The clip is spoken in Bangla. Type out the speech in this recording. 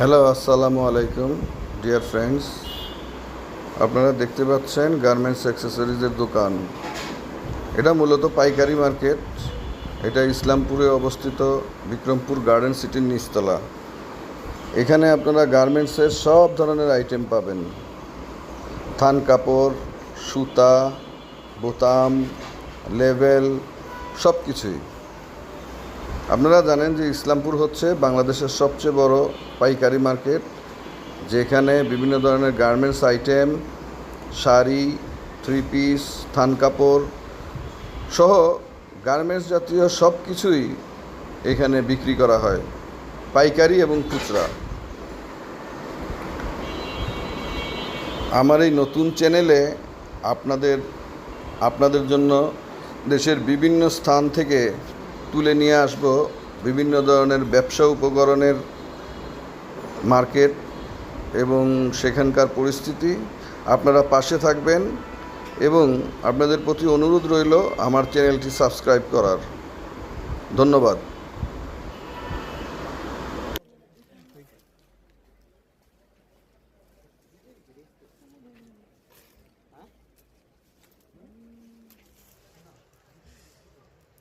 হ্যালো, আসসালামু আলাইকুম, ডিয়ার ফ্রেন্ডস। আপনারা দেখতে পাচ্ছেন গার্মেন্টস অ্যাক্সেসরিজের দোকান। এটা মূলত পাইকারি মার্কেট। এটা ইসলামপুরে অবস্থিত বিক্রমপুর গার্ডেন সিটির নিচতলা। এখানে আপনারা গার্মেন্টসের সব ধরনের আইটেম পাবেন। থান কাপড়, সুতা, বোতাম লেভেল সব কিছুই আপনারা জানেন যে ইসলামপুর হচ্ছে বাংলাদেশের সবচেয়ে বড় পাইকারি মার্কেট, যেখানে বিভিন্ন ধরনের garments item, sari three piece থান কাপড় সহ গার্মেন্টস জাতীয় সব কিছুই এখানে বিক্রি করা হয়, পাইকারি এবং খুচরা। আমার এই নতুন চ্যানেলে আপনাদের আপনাদের জন্য দেশের বিভিন্ন স্থান থেকে তুলে নিয়ে আসব বিভিন্ন ধরনের ব্যবসা উপকরণের মার্কেট এবং সেখানকার পরিস্থিতি। আপনারা পাশে থাকবেন এবং আপনাদের প্রতি অনুরোধ রইল আমার চ্যানেলটি সাবস্ক্রাইব করার। ধন্যবাদ।